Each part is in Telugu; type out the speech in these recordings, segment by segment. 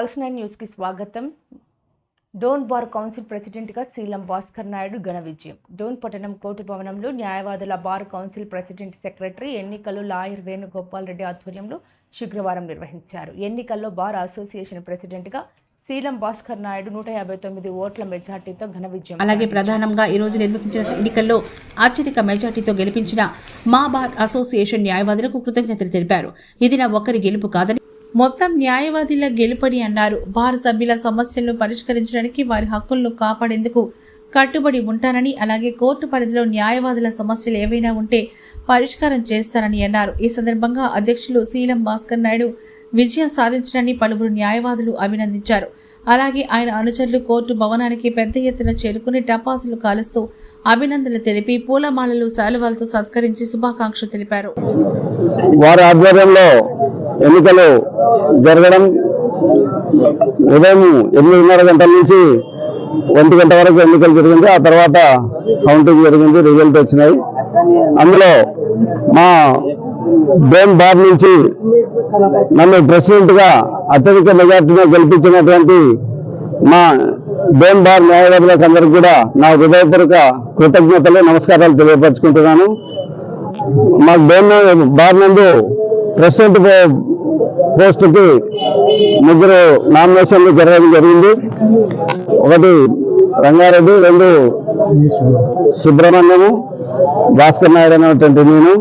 పల్స్ నైన్ న్యూస్కి స్వాగతం. డోన్ బార్ కౌన్సిల్ ప్రెసిడెంట్గా సీలం భాస్కర్ నాయుడు ఘన విజయం. డోన్ పట్టణం కోర్టు భవనంలో న్యాయవాదుల బార్ కౌన్సిల్ ప్రెసిడెంట్ సెక్రటరీ ఎన్నికలు లాయర్ వేణుగోపాల్ రెడ్డి ఆధ్వర్యంలో శుక్రవారం నిర్వహించారు. ఎన్నికల్లో బార్ అసోసియేషన్ ప్రెసిడెంట్గా సీలం భాస్కర్ నాయుడు నూట యాభై తొమ్మిది ఓట్ల మెజార్టీతో ఘన విజయం అలాగే ప్రధానంగా ఈ రోజు నిర్వహించిన ఎన్నికల్లో అత్యధిక మెజార్టీతో గెలిపించిన మా బార్ అసోసియేషన్ న్యాయవాదులకు కృతజ్ఞతలు తెలిపారు. ఇది నా ఒక్కరి గెలుపు కాదని మొత్తం న్యాయవాదిల గెలుపని అన్నారు. బార్ సభ్యుల సమస్యలను పరిష్కరించడానికి వారి హక్కులను కాపాడేందుకు కట్టుబడి ఉంటానని అలాగే కోర్టు పరిధిలో న్యాయవాదుల సమస్యలు ఏవైనా ఉంటే పరిష్కారం చేస్తానని అన్నారు. ఈ సందర్భంగా అధ్యక్షులు శీలం భాస్కర్ నాయుడు విజయం సాధించడాన్ని పలువురు న్యాయవాదులు అభినందించారు. అలాగే ఆయన అనుచరులు కోర్టు భవనానికి పెద్ద ఎత్తున చేరుకుని టపాసులు కాలుస్తూ అభినందనలు తెలిపి పూలమాలలు శాలువాలతో సత్కరించి శుభాకాంక్షలు తెలిపారు. వారి ఆధ్వర్యంలో ఎన్నికలు జరగడం ఉదయం ఎనిమిదిన్నర గంటల నుంచి ఒంటి గంట వరకు ఎన్నికలు జరిగింది. ఆ తర్వాత కౌంటింగ్ జరిగింది రిజల్ట్ వచ్చినాయి. అందులో మా బేన్ బార్ నుంచి నన్ను ప్రెసిడెంట్గా అత్యధిక మెజార్టీగా గెలిపించినటువంటి మా బేన్ బార్ న్యాయవాదులకు అందరికీ కూడా నా హృదయపూర్వక కృతజ్ఞతలు నమస్కారాలు తెలియపరచుకుంటున్నాను. మా బేన్ బార్ నందు ప్రెసిడెంట్ పోస్టుకి ముగ్గురు నామినేషన్లు జరగడం జరిగింది. ఒకటి రంగారెడ్డి రెండు సుబ్రహ్మణ్యము భాస్కర్ నాయుడు అనేటువంటి నేను.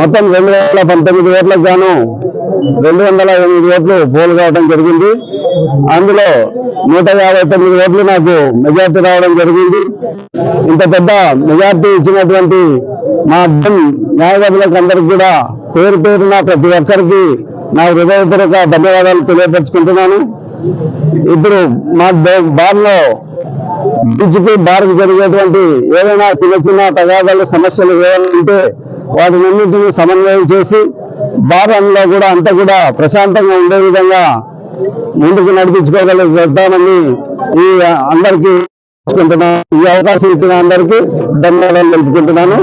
మొత్తం రెండు వేల పంతొమ్మిది ఓట్లకు గాను రెండు వందల ఎనిమిది ఓట్లు పోలు కావడం జరిగింది. అందులో నూట యాభై తొమ్మిది ఓట్లు నాకు మెజార్టీ రావడం జరిగింది. ఇంత పెద్ద మెజార్టీ ఇచ్చినటువంటి మా న్యాయవాదులకు అందరికి కూడా పేరు పేరున ప్రతి ఒక్కరికి నా హృదయపూర్వక ధన్యవాదాలు తెలియపరుచుకుంటున్నాను. ఇప్పుడు మా బార్లో బీచ్కి బార్కు జరిగేటువంటి ఏదైనా చిన్న చిన్న తగాదాలు సమస్యలు ఏమైనా ఉంటే వాటినన్నింటినీ సమన్వయం చేసి బారంలో కూడా అంతా కూడా ప్రశాంతంగా ఉండే విధంగా ముందుకు నడిపించుకోగలుగుతామని ఈ అందరికీ ఈ అవకాశం ఇచ్చిన అందరికీ ధన్యవాదాలు తెలుపుకుంటున్నాను.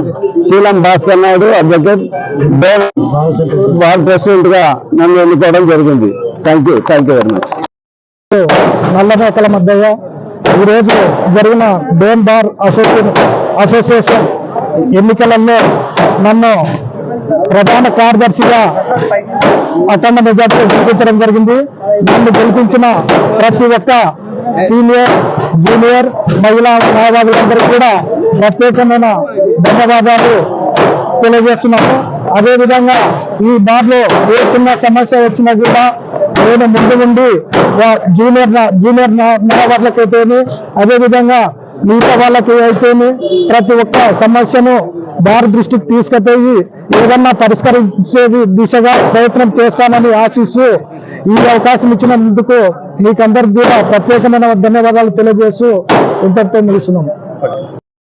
శీలం భాస్కర్ నాయుడు అడ్వకేట్ బార్ ప్రెసిడెంట్గా నన్ను ఎన్నుకోవడం జరిగింది. Thank you thank you very much నల్లమేకల మధ్యగా ఈరోజు జరిగిన డోన్ బార్ అసోసియేషన్ అసోసియేషన్ ఎన్నికలలో నన్ను ప్రధాన కార్యదర్శిగా అఖండ మెజార్టీ గెలిపించడం జరిగింది. నన్ను గెలిపించిన ప్రతి ఒక్క సీనియర్ జూనియర్ మహిళా న్యాయవాదులందరికీ కూడా ప్రత్యేకమైన ధన్యవాదాలు తెలియజేస్తున్నాము. అదేవిధంగా ఈ బార్లో ఏ చిన్న సమస్య వచ్చినా కూడా నేను ముందు ఉండి జూనియర్ నా- జూనియర్ నా- న్యాయవాదులకైతేనే అదేవిధంగా మిగతా వాళ్ళకి అయితేనే ప్రతి ఒక్క సమస్యను బార్ దృష్టికి తీసుకుపోయి ఏదన్నా పరిష్కరించే దిశగా ప్రయత్నం చేస్తానని ఆశిస్తూ ఈ అవకాశం ఇచ్చినందుకు మీకందరికి కూడా ప్రత్యేకమైన ధన్యవాదాలు తెలియజేస్తూ ఇంతటితో ముగిస్తున్నాము.